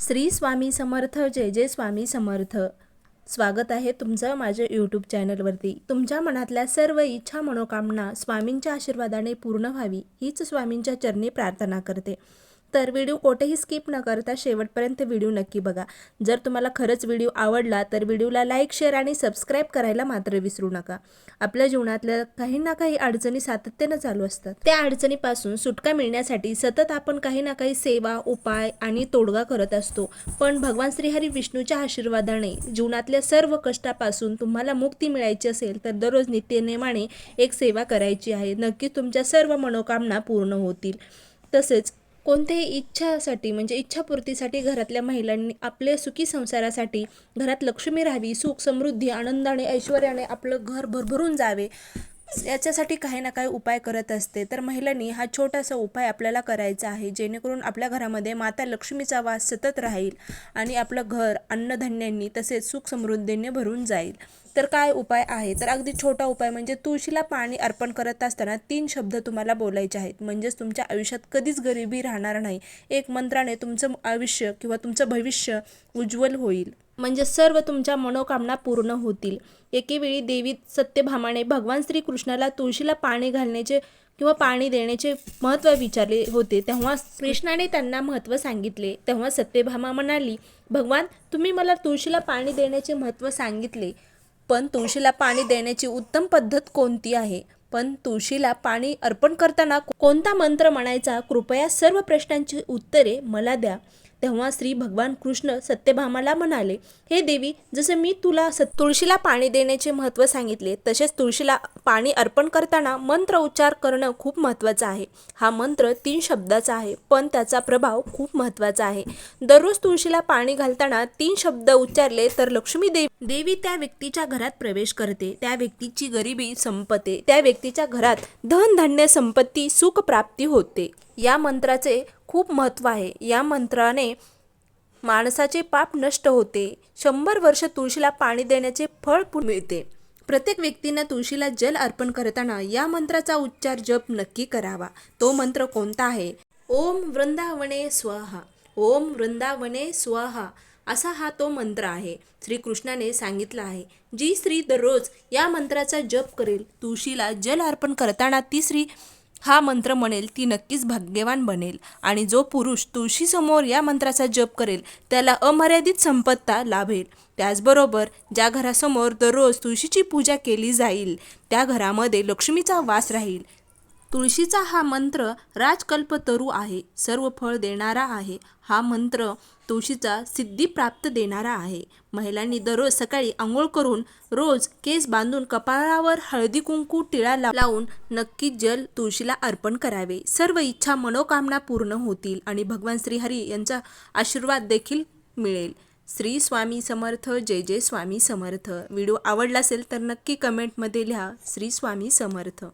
श्री स्वामी समर्थ जय जय स्वामी समर्थ. स्वागत आहे तुमचं माझ्या यूट्यूब चॅनलवरती तुमच्या मनातल्या सर्व इच्छा मनोकामना स्वामींच्या आशीर्वादाने पूर्ण व्हावी हीच स्वामींच्या चरणी प्रार्थना करते. तर व्हिडिओ कोठेही स्किप न करता शेवटपर्यंत व्हिडिओ नक्की बघा. जर तुम्हाला खरंच व्हिडिओ आवडला तर व्हिडिओला लाईक शेअर आणि सबस्क्राईब करायला मात्र विसरू नका. आपल्या जीवनातल्या काही ना काही अडचणी सातत्यानं चालू असतात. त्या अडचणीपासून सुटका मिळण्यासाठी सतत आपण काही ना काही सेवा उपाय आणि तोडगा करत असतो. पण भगवान श्रीहरी विष्णूच्या आशीर्वादाने जीवनातल्या सर्व कष्टापासून तुम्हाला मुक्ती मिळायची असेल तर दररोज नित्यनेमाने एक सेवा करायची आहे. नक्कीच तुमच्या सर्व मनोकामना पूर्ण होतील. तसेच कोणत्याही इच्छासाठी म्हणजे इच्छापूर्तीसाठी घरातल्या महिलांनी आपल्या सुखी संसारासाठी घरात लक्ष्मी राहावी सुख समृद्धी आनंदाने ऐश्वर्याने आपलं घर भरभरून जावे याच्यासाठी काही ना काही उपाय करत असते. तर महिलांनी हा छोटासा उपाय आपल्याला करायचा आहे जेणेकरून आपल्या घरामध्ये माता लक्ष्मीचा वास सतत राहील आणि आपलं घर अन्नधान्यांनी तसेच सुख समृद्धीने भरून जाईल. तर काय उपाय आहे? तर अगदी छोटा उपाय म्हणजे तुळशीला पाणी अर्पण करत असताना तीन शब्द तुम्हाला बोलायचे आहेत. म्हणजेच तुमच्या आयुष्यात कधीच गरिबी राहणार नाही. एक मंत्राने तुमचं आयुष्य किंवा तुमचं भविष्य उज्ज्वल होईल. म्हणजे सर्व तुमच्या मनोकामना पूर्ण होतील. एकेवेळी देवी सत्यभामाने भगवान श्रीकृष्णाला तुळशीला पाणी घालण्याचे किंवा पाणी देण्याचे महत्त्व विचारले होते. तेव्हा कृष्णाने त्यांना महत्त्व सांगितले. तेव्हा सत्यभामा म्हणाली भगवान तुम्ही मला तुळशीला पाणी देण्याचे महत्त्व सांगितले. पण तुळशीला पाणी देण्याची उत्तम पद्धत कोणती आहे? पण तुळशीला पाणी अर्पण करताना कोणता मंत्र म्हणायचा? कृपया सर्व प्रश्नांची उत्तरे मला द्या. तेव्हा श्री भगवान कृष्ण सत्यभामाला म्हणाले हे देवी जसं मी तुला स तुळशीला पाणी देण्याचे महत्त्व सांगितले तसेच तुळशीला पाणी अर्पण करताना मंत्र उच्चार करणं खूप महत्त्वाचं आहे. हा मंत्र तीन शब्दाचा आहे पण त्याचा प्रभाव खूप महत्त्वाचा आहे. दररोज तुळशीला पाणी घालताना तीन शब्द उच्चारले तर लक्ष्मी देवी देवी त्या व्यक्तीच्या घरात प्रवेश करते त्या व्यक्तीची गरिबी संपते त्या व्यक्तीच्या घरात धनधान्य संपत्ती सुख प्राप्ती होते. या मंत्राचे खूप महत्त्व आहे. या मंत्राने माणसाचे पाप नष्ट होते. शंभर वर्ष तुळशीला पाणी देण्याचे फळ मिळते. प्रत्येक व्यक्तीनं तुळशीला जल अर्पण करताना या मंत्राचा उच्चार जप नक्की करावा. तो मंत्र कोणता आहे? ओम वृंदावने स्वाहा. ओम वृंदावने स्वाहा. असा हा तो मंत्र आहे. श्रीकृष्णाने सांगितला आहे. जी स्त्री दररोज या मंत्राचा जप करेल तुळशीला जल अर्पण करताना ती स्त्री हा मंत्र म्हणेल ती नक्कीच भाग्यवान बनेल. आणि जो पुरुष तुळशीसमोर या मंत्राचा जप करेल त्याला अमर्यादित संपत्ता लाभेल. त्याचबरोबर ज्या घरासमोर दररोज तुळशीची पूजा केली जाईल त्या घरामध्ये लक्ष्मीचा वास राहील. तुळशीचा हा मंत्र राजकल्पतरू आहे सर्व फळ देणारा आहे. हा मंत्र तुळशीचा सिद्धी प्राप्त देणारा आहे. महिलांनी दररोज सकाळी आंघोळ करून रोज केस बांधून कपाळावर हळदी कुंकू टिळा लावून नक्की जल तुळशीला अर्पण करावे. सर्व इच्छा मनोकामना पूर्ण होतील आणि भगवान श्रीहरी यांचा आशीर्वाद देखील मिळेल. श्री स्वामी समर्थ जय जय स्वामी समर्थ. व्हिडिओ आवडला असेल तर नक्की कमेंटमध्ये लिहा. श्री स्वामी समर्थ.